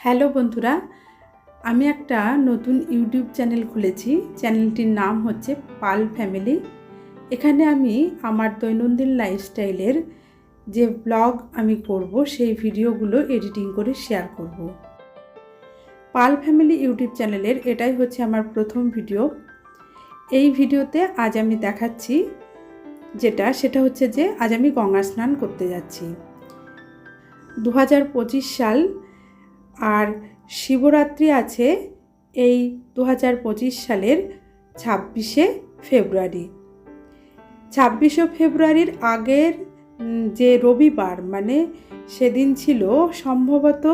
Hello বন্ধুরা, আমি একটা নতুন ইউটিউব চ্যানেল খুলেছি। চ্যানেলটির নাম হচ্ছে পাল ফ্যামিলি। এখানে আমি আমার দৈনন্দিন লাইফস্টাইলের যে ব্লগ আমি করব, সেই ভিডিওগুলো এডিটিং করে শেয়ার করব। পাল ফ্যামিলি ইউটিউব চ্যানেলের এটাই হচ্ছে আমার প্রথম ভিডিও। এই ভিডিওতে আজ আমি দেখাচ্ছি যেটা, সেটা হচ্ছে যে আজ আমি গঙ্গা স্নান করতে যাচ্ছি। দু হাজার পঁচিশ সাল আর শিবরাত্রি আছে এই দু হাজার পঁচিশ সালের ছাব্বিশে ফেব্রুয়ারি। ছাব্বিশে ফেব্রুয়ারির আগের যে রবিবার মানে সেদিন ছিল সম্ভবত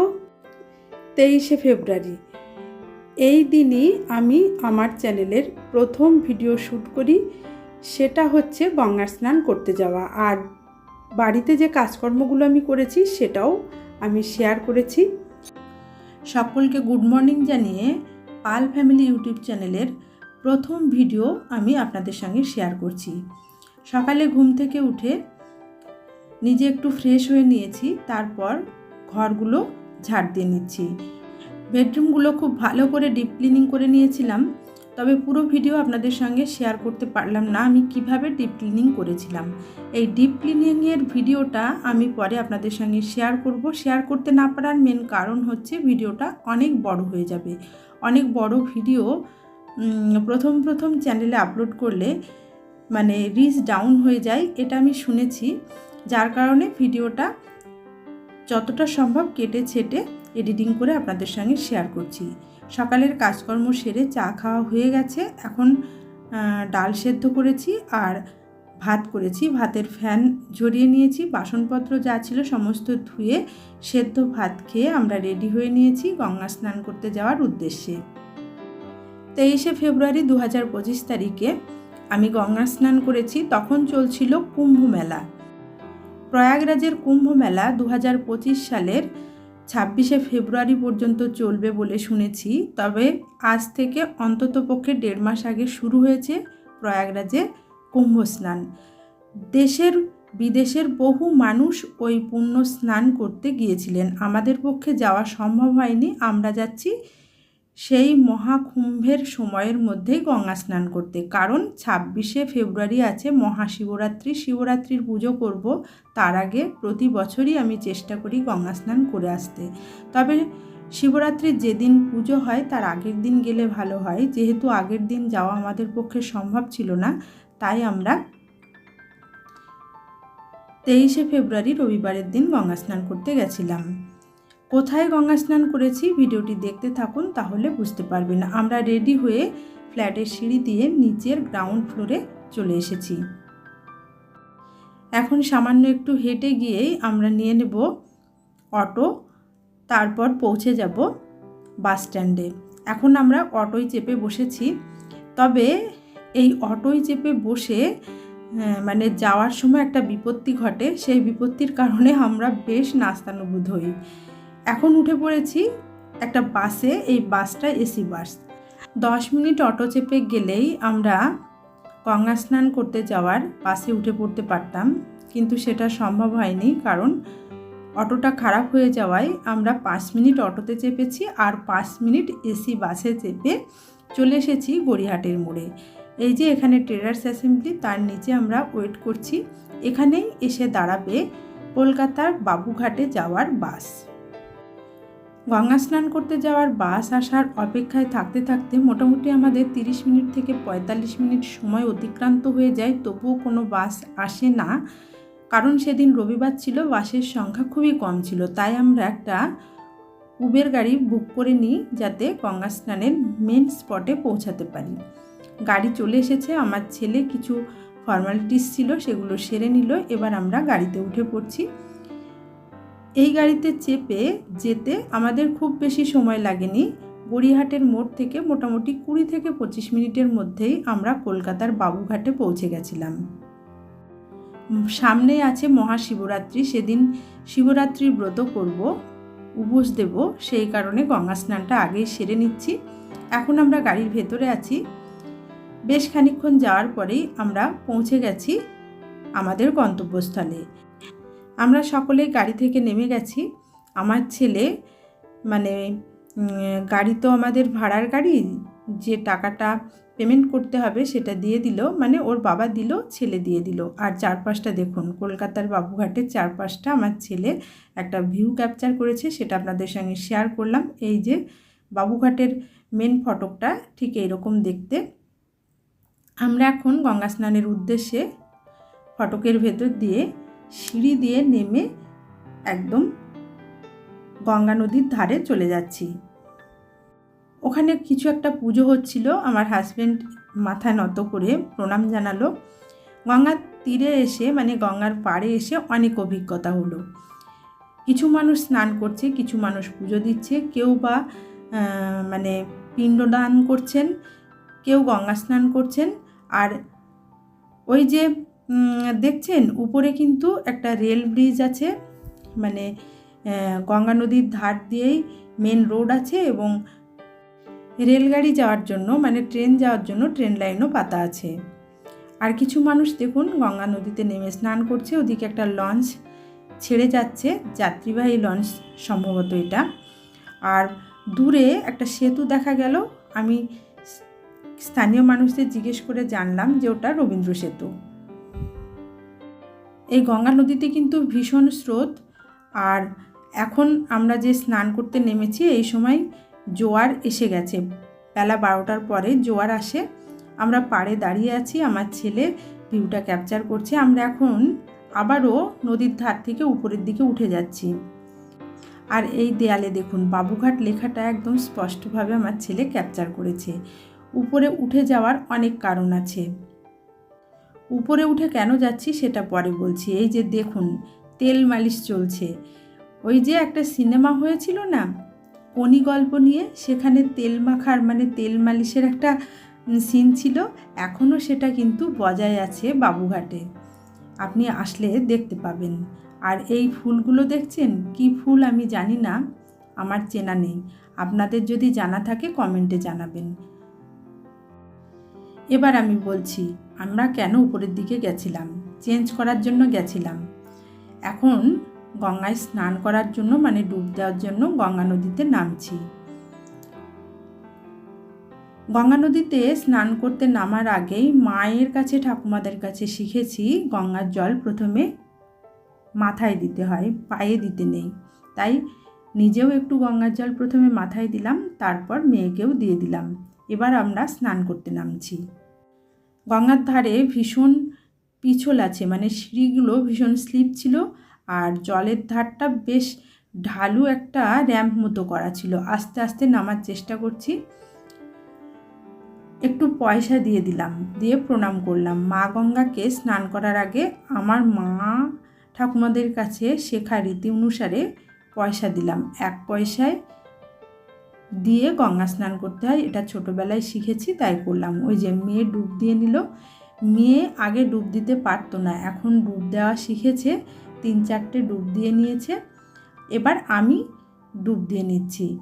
তেইশে ফেব্রুয়ারি। এই দিনই আমি আমার চ্যানেলের প্রথম ভিডিও শ্যুট করি, সেটা হচ্ছে গঙ্গা স্নান করতে যাওয়া। আর বাড়িতে যে কাজকর্মগুলো আমি করেছি, সেটাও আমি শেয়ার করেছি। সকলকে গুড মর্নিং জানিয়ে পাল ফ্যামিলি ইউটিউব চ্যানেলের প্রথম ভিডিও আমি আপনাদের সঙ্গে শেয়ার করছি। সকালে ঘুম থেকে উঠে নিজে একটু ফ্রেশ হয়ে নিয়েছি, তারপর ঘরগুলো ঝাড় দিয়ে নিচ্ছি। বেডরুমগুলো খুব ভালো করে ডিপ ক্লিনিং করে নিয়েছিলাম। তবে পুরো ভিডিও আপনাদের সঙ্গে শেয়ার করতে পারলাম না, আমি কীভাবে ডিপ ক্লিনিং করেছিলাম। এই ডিপ ক্লিনিংয়ের ভিডিওটা আমি পরে আপনাদের সঙ্গে শেয়ার করব। শেয়ার করতে না পারার মেন কারণ হচ্ছে ভিডিওটা অনেক বড় হয়ে যাবে। অনেক বড় ভিডিও প্রথম প্রথম চ্যানেলে আপলোড করলে মানে রিচ ডাউন হয়ে যায়, এটা আমি শুনেছি। যার কারণে ভিডিওটা যতটা সম্ভব কেটে ছেটে এডিটিং করে আপনাদের সঙ্গে শেয়ার করছি। সকালের কাজকর্ম সেরে চা খাওয়া হয়ে গেছে। এখন ডাল সেদ্ধ করেছি আর ভাত করেছি। ভাতের ফ্যান ঝরিয়ে নিয়েছি। বাসনপত্র যা ছিল সমস্ত ধুয়ে সেদ্ধ ভাত খেয়ে আমরা রেডি হয়ে নিয়েছি গঙ্গা স্নান করতে যাওয়ার উদ্দেশ্যে। তেইশে ফেব্রুয়ারি দু হাজার পঁচিশ তারিখে আমি গঙ্গা স্নান করেছি। তখন চলছিল কুম্ভ মেলা। প্রয়াগরাজের কুম্ভ মেলা দু হাজার পঁচিশ সালের ছাব্বিশে ফেব্রুয়ারি পর্যন্ত চলবে বলে শুনেছি। তবে আজ থেকে অন্ততপক্ষে দেড় মাস আগে শুরু হয়েছে প্রয়াগরাজে কুম্ভ স্নান দেশের বিদেশের বহু মানুষ ওই পুণ্য স্নান করতে গিয়েছিলেন। আমাদের পক্ষে যাওয়া সম্ভব হয়নি। আমরা যাচ্ছি সেই মহাকুম্ভের সময়ের মধ্যেই গঙ্গা স্নান করতে। কারণ ছাব্বিশে ফেব্রুয়ারি আছে মহাশিবরাত্রি। শিবরাত্রির পুজো করব। তার আগে প্রতি বছরই আমি চেষ্টা করি গঙ্গা স্নান করে আসতে। তবে শিবরাত্রির যেদিন পুজো হয়, তার আগের দিন গেলে ভালো হয়। যেহেতু আগের দিন যাওয়া আমাদের পক্ষে সম্ভব ছিল না, তাই আমরা তেইশে ফেব্রুয়ারি রবিবারের দিন গঙ্গা স্নান করতে গেছিলাম। কোথায় গঙ্গা স্নান করেছি ভিডিওটি দেখতে থাকুন তাহলে বুঝতে পারবেন। আমরা রেডি হয়ে ফ্ল্যাটের সিঁড়ি দিয়ে নিচের গ্রাউন্ড ফ্লোরে চলে এসেছি। এখন সামান্য একটু হেঁটে গিয়েই আমরা নিয়ে নেব অটো, তারপর পৌঁছে যাব বাস স্ট্যান্ডে। এখন আমরা অটোয় চেপে বসেছি। তবে এই অটোয় চেপে বসে মানে যাওয়ার সময় একটা বিপত্তি ঘটে। সেই বিপত্তির কারণে আমরা বেশ নাস্তানুবোধ হই। এখন উঠে পড়েছি একটা বাসে, এই বাসটা এসি বাস। দশ মিনিট অটো চেপে গেলেই আমরা গঙ্গা স্নান করতে যাওয়ার বাসে উঠে পড়তে পারতাম, কিন্তু সেটা সম্ভব হয়নি কারণ অটোটা খারাপ হয়ে যাওয়ায় আমরা পাঁচ মিনিট অটোতে চেপেছি আর পাঁচ মিনিট এসি বাসে চেপে চলে এসেছি গড়িহাটের মোড়ে। এই যে এখানে ট্রেডার্স অ্যাসেম্বলি, তার নিচে আমরা ওয়েট করছি। এখানেই এসে দাঁড়াবে কলকাতার বাবুঘাটে যাওয়ার বাস। গঙ্গা স্নান করতে যাওয়ার বাস আসার অপেক্ষায় থাকতে থাকতে মোটামুটি আমাদের তিরিশ মিনিট থেকে পঁয়তাল্লিশ মিনিট সময় অতিক্রান্ত হয়ে যায়, তবুও কোনো বাস আসে না। কারণ সেদিন রবিবার ছিল, বাসের সংখ্যা খুবই কম ছিল। তাই আমরা একটা উবের গাড়ি বুক করে নিই যাতে গঙ্গা স্নানের মেন স্পটে পৌঁছাতে পারি। গাড়ি চলে এসেছে, আমার ছেলে কিছু ফর্মালিটিস ছিল, সেগুলো সেরে নিল। এবার আমরা গাড়িতে উঠে পড়ছি। এই গাড়িতে চেপে যেতে আমাদের খুব বেশি সময় লাগেনি। গড়িয়াহাটের মোড় থেকে মোটামুটি কুড়ি থেকে পঁচিশ মিনিটের মধ্যেই আমরা কলকাতার বাবুঘাটে পৌঁছে গেছিলাম। উম, সামনেই আছে মহাশিবরাত্রি। সেদিন শিবরাত্রির ব্রত করব উপোস দেব সেই কারণে গঙ্গা স্নানটা আগেই সেরে নিচ্ছি। এখন আমরা গাড়ির ভেতরে আছি। বেশ খানিকক্ষণ যাওয়ার পরেই আমরা পৌঁছে গেছি আমাদের গন্তব্যস্থলে। আমরা সকলে গাড়ি থেকে নেমে গেছি। আমার ছেলে মানে গাড়ি তো আমাদের ভাড়ার গাড়ি, যে টাকাটা পেমেন্ট করতে হবে সেটা দিয়ে দিল মানে ওর বাবা দিল, ছেলে দিয়ে দিল। আর চারপাশটা দেখুন, কলকাতার বাবুঘাটের চারপাশটা আমার ছেলে একটা ভিউ ক্যাপচার করেছে, সেটা আপনাদের সঙ্গে শেয়ার করলাম। এই যে বাবুঘাটের মেন ফটকটা, ঠিক এইরকম দেখতে। আমরা এখন গঙ্গা স্নানের উদ্দেশ্যে ফটকের ভেতর দিয়ে সিঁড়ি দিয়ে নেমে একদম গঙ্গা নদীর ধারে চলে যাচ্ছি। ওখানে কিছু একটা পুজো হচ্ছিল, আমার হাজব্যান্ড মাথা নত করে প্রণাম জানালো। গঙ্গার তীরে এসে মানে গঙ্গার পাড়ে এসে অনেক অভিজ্ঞতা হলো। কিছু মানুষ স্নান করছে, কিছু মানুষ পুজো দিচ্ছে, কেউ বা মানে পিণ্ডদান করছেন, কেউ গঙ্গা স্নান করছেন, আর ওই যে দেখছেন, উপরে কিন্তু একটা রেল ব্রিজ আছে মানে গঙ্গা নদীর ধার দিয়েই মেন রোড আছে এবং রেলগাড়ি যাওয়ার জন্য মানে ট্রেন যাওয়ার জন্য ট্রেন লাইনও পাতা আছে। আর কিছু মানুষ দেখুন, গঙ্গা নদীতে নেমে স্নান করছে, ওদিকে একটা লঞ্চ ছেড়ে যাচ্ছে, যাত্রীবাহী লঞ্চ সম্ভবত এটা। আর দূরে একটা সেতু দেখা গেল, আমি স্থানীয় মানুষদের জিজ্ঞেস করে জানলাম যে ওটা রবীন্দ্র সেতু। এই গঙ্গা নদীতে কিন্তু ভীষণ স্রোত। আর এখন আমরা যে স্নান করতে নেমেছি, এই সময় জোয়ার এসে গেছে। বেলা বারোটার পরে জোয়ার আসে। আমরা পাড়ে দাঁড়িয়ে আছি, আমার ছেলে ভিউটা ক্যাপচার করছে। আমরা এখন আবারও নদীর ধার থেকে উপরের দিকে উঠে যাচ্ছি। আর এই দেয়ালে দেখুন, বাবুঘাট লেখাটা একদম স্পষ্টভাবে আমার ছেলে ক্যাপচার করেছে। উপরে উঠে যাওয়ার অনেক কারণ আছে। উপরে উঠে কেন যাচ্ছি সেটা পরে বলছি। এই যে দেখুন, তেল মালিশ চলছে। ওই যে একটা সিনেমা হয়েছিল না? কনি গল্প নিয়ে সেখানে তেল মাখার মানে তেল মালিশের একটা সিন ছিল। এখনও সেটা কিন্তু বজায় আছে বাবুঘাটে। আপনি আসলে দেখতে পাবেন। আর এই ফুলগুলো দেখছেন? কি ফুল আমি জানি না। আমার চেনা নেই। আপনাদের যদি জানা থাকে কমেন্টে জানাবেন। এবার আমি বলছি আমরা কেন উপরের দিকে গেছিলাম? চেঞ্জ করার জন্য গেছিলাম। এখন গঙ্গায় স্নান করার জন্য মানে ডুব দেওয়ার জন্য গঙ্গা নদীতে নামছি। গঙ্গা নদীতে স্নান করতে নামার আগেই মায়ের কাছে, ঠাকুমাদের কাছে শিখেছি গঙ্গার জল প্রথমে মাথায় দিতে হয়, পায়ে দিতে নেই। তাই নিজেও একটু গঙ্গার জল প্রথমে মাথায় দিলাম, তারপর মেয়েকেও দিয়ে দিলাম। এবার আমরা স্নান করতে নামছি। গঙ্গার ধারে ভীষণ পিছল আছে মানে সিঁড়িগুলো ভীষণ স্লিপ ছিল আর জলের ধারটা বেশ ঢালু একটা র্যাম্প মতো করা ছিল। আস্তে আস্তে নামার চেষ্টা করছি। একটু পয়সা দিয়ে দিলাম, দিয়ে প্রণাম করলাম। মা গঙ্গাকে স্নান করার আগে আমার মা ঠাকুমাদের কাছে শেখা রীতি অনুসারে পয়সা দিলাম। এক পয়সায় দিয়ে গঙ্গা স্নান করতে হয়। এটা ছোটোবেলায় শিখেছি, তাই করলাম। ওই যে মেয়ে ডুব দিয়ে নিল। মেয়ে আগে ডুব দিতে পারতো না, এখন ডুব দেওয়া শিখেছে। তিন চারটে ডুব দিয়ে নিয়েছে। এবার আমি ডুব দিয়ে নিচ্ছি।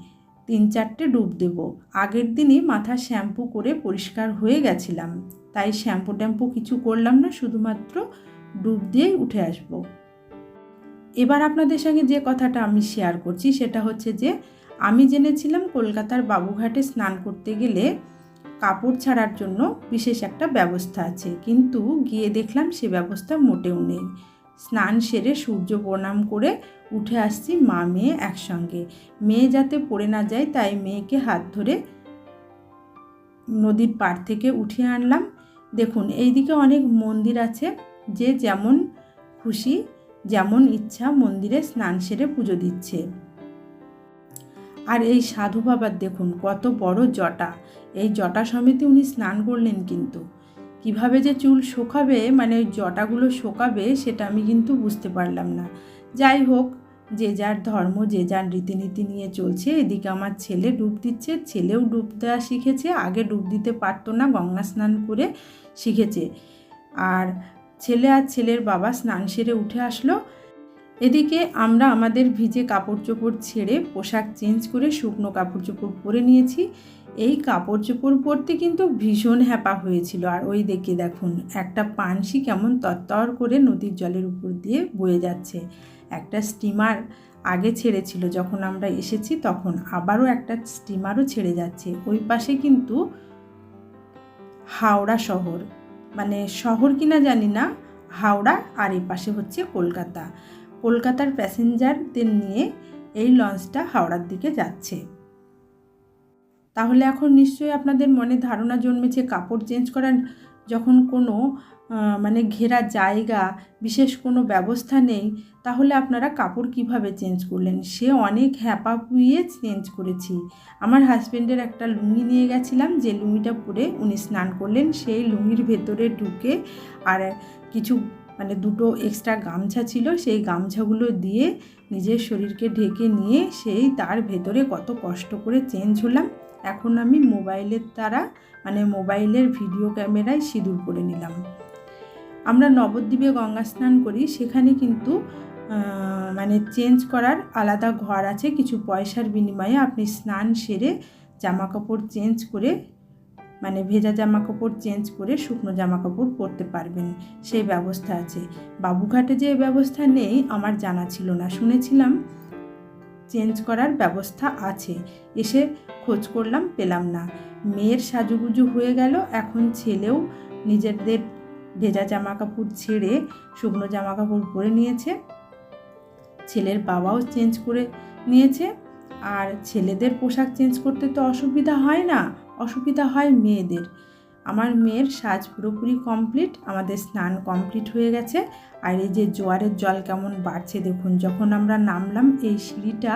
তিন চারটে ডুব দেব। আগের দিনই মাথা শ্যাম্পু করে পরিষ্কার হয়ে গেছিলাম। তাই শ্যাম্পু ট্যাম্পু কিছু করলাম না, শুধুমাত্র ডুব দিয়েই উঠে আসব। এবার আপনাদের সঙ্গে যে কথাটা আমি শেয়ার করছি, সেটা হচ্ছে যে আমি জেনেছিলাম কলকাতার বাবুঘাটে স্নান করতে গেলে কাপড় ছাড়ার জন্য বিশেষ একটা ব্যবস্থা আছে। কিন্তু গিয়ে দেখলাম সে ব্যবস্থা মোটেও নেই। স্নান সেরে সূর্য প্রণাম করে উঠে আসছি মা মেয়ে একসঙ্গে। মেয়ে যাতে পড়ে না যায় তাই মেয়েকে হাত ধরে নদীর পাড় থেকে উঠিয়ে আনলাম। দেখুন, এইদিকে অনেক মন্দির আছে। যে যেমন খুশি, যেমন ইচ্ছা মন্দিরে স্নান সেরে পুজো দিচ্ছে। আর এই সাধু বাবার দেখুন, কত বড় জটা। এই জটা সমেতে উনি স্নান করলেন কিন্তু। কীভাবে যে চুল শোকাবে মানে ওই জটাগুলো শোকাবে, সেটা আমি কিন্তু বুঝতে পারলাম না। যাই হোক, যে যার ধর্ম, যে যার রীতিনীতি নিয়ে চলছে, এদিকে আমার ছেলে ডুব দিচ্ছে, ছেলেও ডুব দেওয়া শিখেছে, আগে ডুব দিতে পারতো না, গঙ্গা স্নান করে শিখেছে। আর ছেলে আর ছেলের বাবা স্নান সেরে উঠে আসলো এদিকে আমরা আমাদের ভিজে কাপড় চোপড় ছেড়ে পোশাক চেঞ্জ করে শুকনো কাপড় চোপড় পরে নিয়েছি। এই কাপড় চোপড় পরতে কিন্তু ভীষণ হ্যাপা হয়েছিল। আর ওই দেখে দেখুন, একটা পানসি কেমন তত্তর করে নদীর জলের উপর দিয়ে বয়ে যাচ্ছে। একটা স্টিমার আগে ছেড়েছিল, যখন আমরা এসেছি তখন। আবারও একটা স্টিমারও ছেড়ে যাচ্ছে। ওই পাশে কিন্তু হাওড়া শহর। মানে শহর কিনা জানি না, হাওড়া আর এই পাশে হচ্ছে কলকাতা। কলকাতার প্যাসেঞ্জারদের নিয়ে এই লঞ্চটা হাওড়ার দিকে যাচ্ছে। তাহলে এখন নিশ্চয়ই আপনাদের মনে ধারণা জন্মেছে কাপড় চেঞ্জ করার যখন কোনো মানে ঘেরা জায়গা, বিশেষ কোনো ব্যবস্থা নেই, তাহলে আপনারা কাপড় কীভাবে চেঞ্জ করলেন? সে অনেক হ্যাপা পুইয়ে চেঞ্জ করেছি। আমার হাজব্যান্ডের একটা লুঙ্গি নিয়ে গেছিলাম, যে লুঙ্গিটা পরে উনি স্নান করলেন, সেই লুঙ্গির ভেতরে ঢুকে আর কিছু মানে দুটো এক্সট্রা গামছা ছিল, সেই গামছাগুলো দিয়ে নিজের শরীরকে ঢেকে নিয়ে সেই তার ভেতরে কত কষ্ট করে চেঞ্জ হলাম। এখন আমি মোবাইলের দ্বারা মানে মোবাইলের ভিডিও ক্যামেরায় সিঁদুর করে নিলাম। আমরা নবদ্বীপে গঙ্গা স্নান করি, সেখানে কিন্তু মানে চেঞ্জ করার আলাদা ঘর আছে। কিছু পয়সার বিনিময়ে আপনি স্নান সেরে জামা কাপড় চেঞ্জ করে মানে ভেজা জামা কাপড় চেঞ্জ করে শুকনো জামা কাপড় পরতে পারবেন, সেই ব্যবস্থা আছে। বাবুঘাটে যে ব্যবস্থা নেই, আমার জানা ছিল না। শুনেছিলাম চেঞ্জ করার ব্যবস্থা আছে। এসে খোঁজ করলাম, পেলাম না। মেয়ের সাজুগুজু হয়ে গেল, এখন ছেলেও নিজেদের ভেজা জামা কাপড় ছেড়ে শুকনো জামা কাপড় পরে নিয়েছে। ছেলের বাবাও চেঞ্জ করে নিয়েছে। আর ছেলেদের পোশাক চেঞ্জ করতে তো অসুবিধা হয় না, অসুবিধা হয় মেয়েদের। আমার মেয়ের সাজ পুরোপুরি কমপ্লিট আমাদের স্নান কমপ্লিট হয়ে গেছে। আর এই যে জোয়ারের জল কেমন বাড়ছে দেখুন, যখন আমরা নামলাম, এই সিঁড়িটা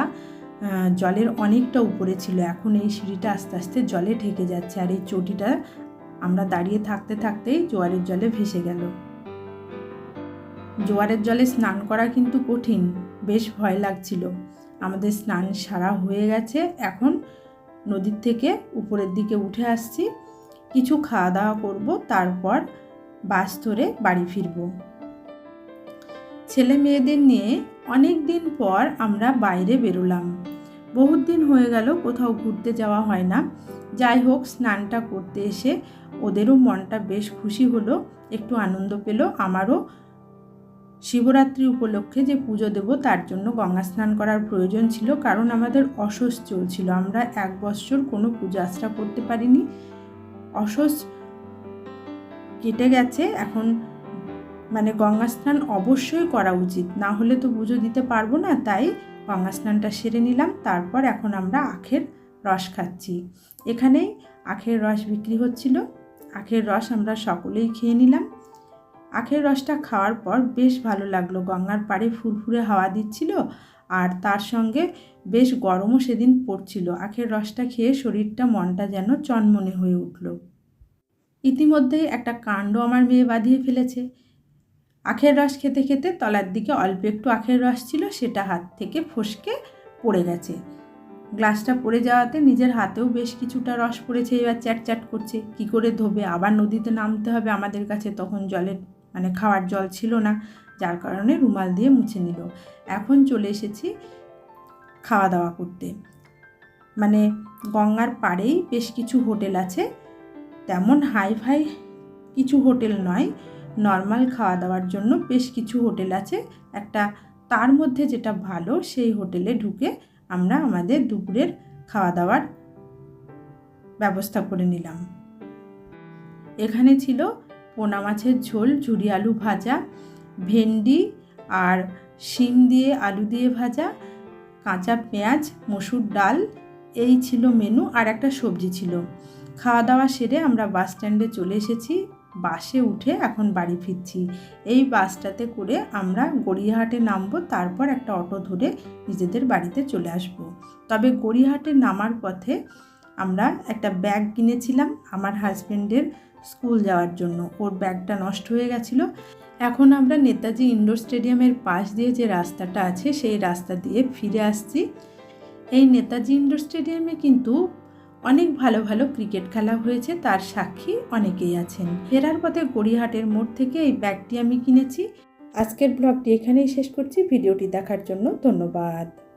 জলের অনেকটা উপরে ছিল। এখন এই সিঁড়িটা আস্তে আস্তে জলে ঢেকে যাচ্ছে আর এই চটিটা আমরা দাঁড়িয়ে থাকতে থাকতেই জোয়ারের জলে ভেসে গেল। জোয়ারের জলে স্নান করা কিন্তু কঠিন, বেশ ভয় লাগছিল। আমাদের স্নান সারা হয়ে গেছে। এখন নদীর থেকে উপরের দিকে উঠে আসছি। কিছু খাওয়া দাওয়া করব, তারপর বাস ধরে বাড়ি ফিরব। ছেলে মেয়েদের নিয়ে অনেক দিন পর আমরা বাইরে বেরোলাম। বহুত দিন হয়ে গেল কোথাও ঘুরতে যাওয়া হয় না। যাই হোক, স্নানটা করতে এসে ওদেরও মনটা বেশ খুশি হলো, একটু আনন্দ পেল, আমারও শিবরাত্রি উপলক্ষে যে পুজো দেব তার জন্য গঙ্গা স্নান করার প্রয়োজন ছিল, কারণ আমাদের অসস চলছিল। আমরা এক বছর কোনো পূজা আশ্রা করতে পারিনি। অসস কেটে গেছে, এখন মানে গঙ্গা স্নান অবশ্যই করা উচিত। না হলে তো পুজো দিতে পারব না, তাই গঙ্গা স্নানটা সেরে নিলাম, তারপর এখন আমরা আখের রস খাচ্ছি। এখানেই আখের রস বিক্রি হচ্ছিল। আখের রস আমরা সকলেই খেয়ে নিলাম। আখের রসটা খাওয়ার পর বেশ ভালো লাগল। গঙ্গার পাড়ে ফুরফুরে হাওয়া দিচ্ছিল আর তার সঙ্গে বেশ গরমও সেদিন পড়ছিল। আখের রসটা খেয়ে শরীরটা মনটা যেন চনমনে হয়ে উঠল। ইতিমধ্যেই একটা কাণ্ড আমার মেয়ে বাঁধিয়ে ফেলেছে। আখের রস খেতে খেতে তলার দিকে অল্প একটু আখের রস ছিল, সেটা হাত থেকে ফসকে পড়ে গেছে। গ্লাসটা পড়ে যাওয়াতে নিজের হাতেও বেশ কিছুটা রস পড়েছে, এবার চ্যাট চ্যাট করছে। কি করে ধোবে? আবার নদীতে নামতে হবে আমাদের কাছে, তখন জলের মানে খাওয়ার জল ছিল না, যার কারণে রুমাল দিয়ে মুছে নিল। এখন চলে এসেছি খাওয়া দাওয়া করতে। মানে গঙ্গার পাড়েই বেশ কিছু হোটেল আছে, তেমন হাই ফাই কিছু হোটেল নয়, নর্মাল খাওয়া দাওয়ার জন্য বেশ কিছু হোটেল আছে। একটা তার মধ্যে যেটা ভালো, সেই হোটেলে ঢুকে আমরা আমাদের দুপুরের খাওয়া দাওয়ার ব্যবস্থা করে নিলাম। এখানে ছিল পোনা মাছের ঝোল ঝুরি আলু ভাজা, ভেন্ডি আর শিম দিয়ে আলু দিয়ে ভাজা, কাঁচা পেঁয়াজ, মসুর ডাল, এই ছিল মেনু আর একটা সবজি ছিল। খাওয়া দাওয়া সেরে আমরা বাস স্ট্যান্ডে চলে এসেছি। বাসে উঠে এখন বাড়ি ফিরছি। এই বাসটাতে করে আমরা গড়িয়াহাটে নামবো, তারপর একটা অটো ধরে নিজেদের বাড়িতে চলে আসব। তবে গড়িয়াহাটে নামার পথে আমরা একটা ব্যাগ কিনেছিলাম। আমার হাজব্যান্ডের স্কুল যাওয়ার জন্য। ওর ব্যাগটা নষ্ট হয়ে গেছিল। এখন আমরা নেতাজি ইন্ডোর স্টেডিয়ামের পাশ দিয়ে যে রাস্তাটা আছে, সেই রাস্তা দিয়ে ফিরে আসছি। এই নেতাজি ইন্ডোর স্টেডিয়ামে কিন্তু অনেক ভালো ভালো ক্রিকেট খেলা হয়েছে। তার সাক্ষী অনেকেই আছেন। ফেরার পথে গড়িয়াহাটের মোড় থেকে এই ব্যাগটি আমি কিনেছি। আজকের ব্লগটি এখানেই শেষ করছি। ভিডিওটি দেখার জন্য ধন্যবাদ।